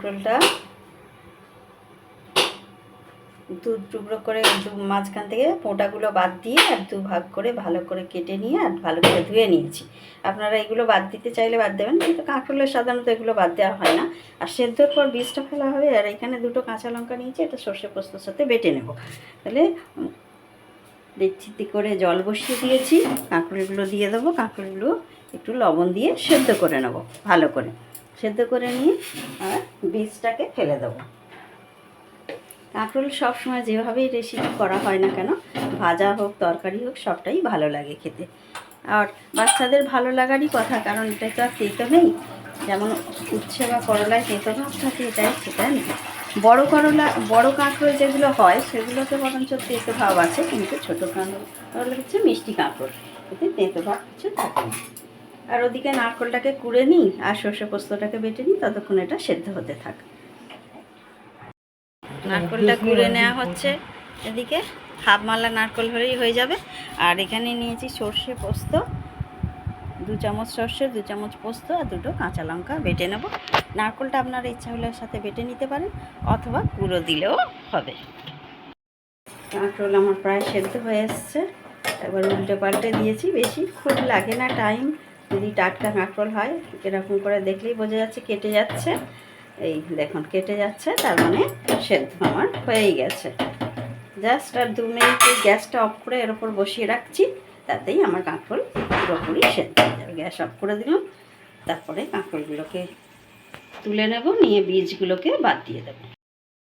পটলটা দু টুকরো করে দু মাঝখান থেকে পোঁটাগুলো বাদ দিয়ে আর দু ভাগ করে ভালো করে কেটে নিয়ে আর ভালো করে ধুয়ে নিয়েছি। আপনারা এগুলো বাদ দিতে চাইলে বাদ দেবেন, কিন্তু কাঁকরোলের সাধারণত এগুলো বাদ দেওয়া হয় না। আর সেদ্ধর পর বীজটা ফেলা হবে, আর এখানে দুটো কাঁচা লঙ্কা নিয়েছি, এটা সর্ষে পোস্তর সাথে বেটে নেব। তাহলে দেখছি করে জল বসিয়ে দিয়েছি কাঁকড়িগুলো দিয়ে দেবো কাঁকড়িগুলো একটু লবণ দিয়ে সেদ্ধ করে নেব, ভালো করে। সেদ্ধ করে নিয়ে আর বীজটাকে ফেলে দেবো। কাঁকরোল সবসময় যেভাবেই রেসিপি করা হয় না কেন, ভাজা হোক, তরকারি হোক, সবটাই ভালো লাগে খেতে। আর বাচ্চাদের ভালো লাগারই কথা, কারণ এটা তো আর তেতো নেই। যেমন উচ্ছে বা করলায় তেতো ভাব থাকে, এটাই সেটা নেই। বড় করলা, বড় কাঁকরোল যেগুলো হয়, সেগুলোতে বরঞ্চ তেতো ভাব আছে, কিন্তু ছোটো কাঁকরোল হচ্ছে মিষ্টি কাঁকরোল। এতে তেতো ভাব কিছু থাকে না। আর ওদিকে নারকোলটাকে কুড়ে নিই আর সর্ষে পোস্তটাকে বেটে নিই, ততক্ষণ এটা সেদ্ধ হতে থাক। নারকোলটা কুড়ে নেওয়া হচ্ছে। এদিকে হাফ মালা নারকোল হলেই হয়ে যাবে। আর এখানে নিয়েছি সর্ষে পোস্ত। দু চামচ সর্ষে, দু চামচ পোস্ত আর দুটো কাঁচা লঙ্কা বেটে নেব। নারকোলটা আপনার ইচ্ছা হলে সাথে বেটে নিতে পারেন, অথবা গুঁড়ো দিলেও হবে। কাঁকরোল আমার প্রায় সেদ্ধ হয়ে এসছে। একবার উল্টে পাল্টে দিয়েছি। বেশি খুব লাগে না, টাইম। যদি টাটকা কাঁকরোল হয়, এরকম করে দেখলেই বোঝা যাচ্ছে কেটে যাচ্ছে। এই দেখুন, কেটে যাচ্ছে, তার মানে সেদ্ধ আমার হয়েই গেছে। জাস্ট আর দু মিনিটে গ্যাসটা অফ করে এর ওপর বসিয়ে রাখছি, তাতেই আমার কাঁকরোল পুরোপুরি সেদ্ধ হয়ে যাবে। গ্যাস অফ করে দিলাম, তারপরে কাঁকরোলগুলোকে তুলে নেব, নিয়ে বীজগুলোকে বাদ দিয়ে দেবো।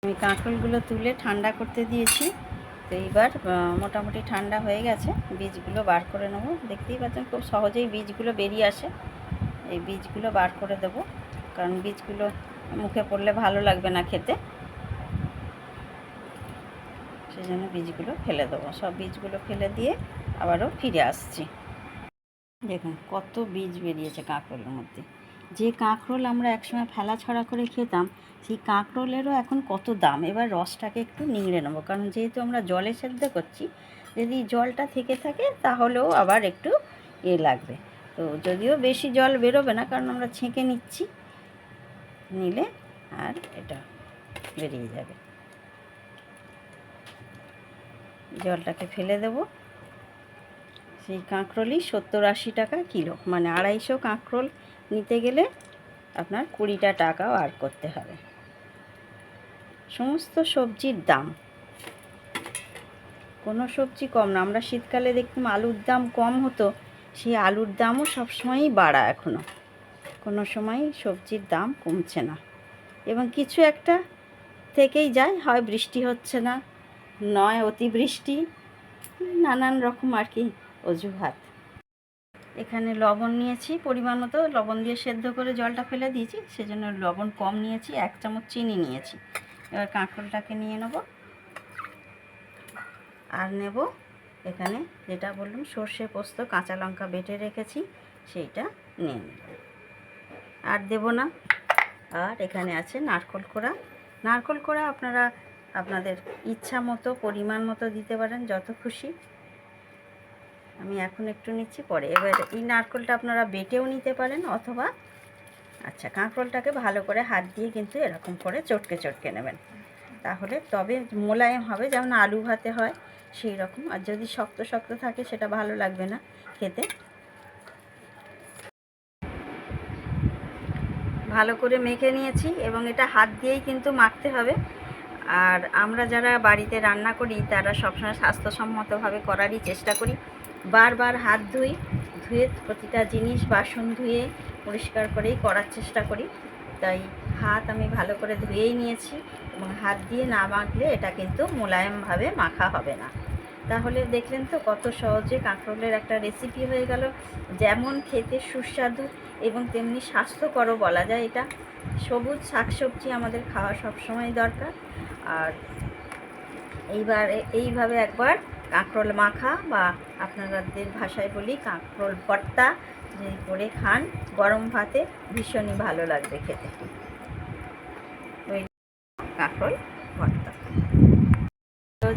আমি কাঁকরোলগুলো তুলে ঠান্ডা করতে দিয়েছি। তো এইবার মোটামুটি ঠান্ডা হয়ে গেছে। বীজগুলো বার করে নেব। দেখতেই পাচ্ছেন, খুব সহজেই বীজগুলো বেরিয়ে আসে। এই বীজগুলো বার করে দেবো। কারণ বীজগুলো মুখে পড়লে ভালো লাগবে না খেতে। সেই জন্য বীজগুলো ফেলে দেবো। সব বীজগুলো ফেলে দিয়ে আবারও ফিরে আসছি। দেখুন, কত বীজ বেরিয়েছে কাঁকরোলের মধ্যে। যে কাঁকরোল আমরা একসময় ফেলা ছড়া করে খেতাম, সেই কাঁকরোলেরও এখন কত দাম? এবার রসটাকে একটু নিংড়ে নেব। কারণ যেহেতু আমরা জলে সেদ্ধ করছি, যদি জলটা থেকে থাকে তাহলেও আবার একটু এ লাগবে। তো যদিও বেশি জল বেরোবে না, কারণ আমরা ছেঁকে নিচ্ছি, নিলে আর এটা বেরিয়ে যাবে। জলটাকে ফেলে দেব। সেই কাঁকরোলই সত্তর আশি টাকা কিলো মানে আড়াইশো কাঁকরোল নিতে গেলে আপনার কুড়িটা টাকাও আর করতে হবে। সমস্ত সবজির দাম। কোনো সবজি কম না। আমরা শীতকালে দেখতাম আলুর দাম কম হতো। সেই আলুর দামও সবসময়ই বাড়া এখনও কোনো সময় সবজির দাম কমছে না। এবং কিছু একটা থেকেই যায়, হয় বৃষ্টি হচ্ছে না, নয় অতিবৃষ্টি, নানান রকম আর কি অজুহাত। এখানে লবণ নিয়েছি, পরিমাণ মতো লবণ দিয়ে সেদ্ধ করে জলটা ফেলে দিয়েছি, সেজন্য লবণ কম নিয়েছি, এক চামচ চিনি নিয়েছি। এবার কাঁকরোলটাকে নিয়ে নেব। আর নেব এখানে যেটা বললাম, সর্ষে পোস্ত, কাঁচা লঙ্কা বেটে রেখেছি, সেইটা নিয়ে নেব। আর দেব না। আর এখানে আছে নারকোল কোড়া। নারকোল কোড়া আপনারা, আপনাদের ইচ্ছা মতো, পরিমাণ মতো দিতে পারেন, যত খুশি। আমি এখন একটু নিচ্ছি, পরে। এবার এই নারকোলটা আপনারা বেটেও নিতে পারেন অথবা আচ্ছা কাঁকরোলটাকে ভালো করে হাত দিয়ে কিন্তু এরকম করে চটকে চটকে নেবেন। তাহলে তবে মোলায়েম হবে, যেমন আলু ভাতে হয় সেই রকম। আর যদি শক্ত শক্ত থাকে সেটা ভালো লাগবে না খেতে। ভালো করে মেখে নিয়েছি এবং এটা হাত দিয়েই কিন্তু মাখতে হবে। আর আমরা যারা বাড়িতে রান্না করি, তারা সবসময় স্বাস্থ্যসম্মতভাবে করারই চেষ্টা করি। বারবার হাত ধুই, ধুয়ে প্রতিটা জিনিস বাসন ধুয়ে পরিষ্কার করেই করার চেষ্টা করি। তাই হাত আমি ভালো করে ধুয়েই নিয়েছি এবং হাত দিয়ে না মাখলে এটা কিন্তু মোলায়েমভাবে মাখা হবে না। তাহলে দেখলেন তো কত সহজে কাঁকরোলের একটা রেসিপি হয়ে গেল। যেমন খেতে সুস্বাদু এবং তেমনি স্বাস্থ্যকরও বলা যায় এটা। সবুজ শাকসবজি আমাদের খাওয়া সবসময় দরকার। আর এইবার, এইভাবে একবার কাঁকরোল মাখা বা আপনাদের ভাষায় বলি কাঁকরোল ভর্তা যদি করে খান। গরম ভাতে ভীষণই ভালো লাগবে খেতে। ওই কাঁকরোল ভর্তা।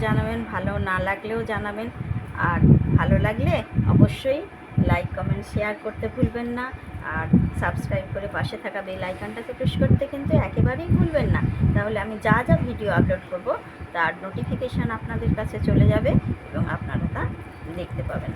জানাবেন, ভালো না লাগলেও জানাবেন। আর ভালো লাগলে অবশ্যই লাইক কমেন্ট শেয়ার করতে ভুলবেন না। আর সাবস্ক্রাইব করে পাশে থাকা বেল আইকনটাকে প্রেস করতে কিন্তু একেবারেই ভুলবেন না। তাহলে আমি যা যা ভিডিও আপলোড করব, তার নোটিফিকেশান আপনাদের কাছে চলে যাবে এবং আপনারা তা দেখতে পাবেন।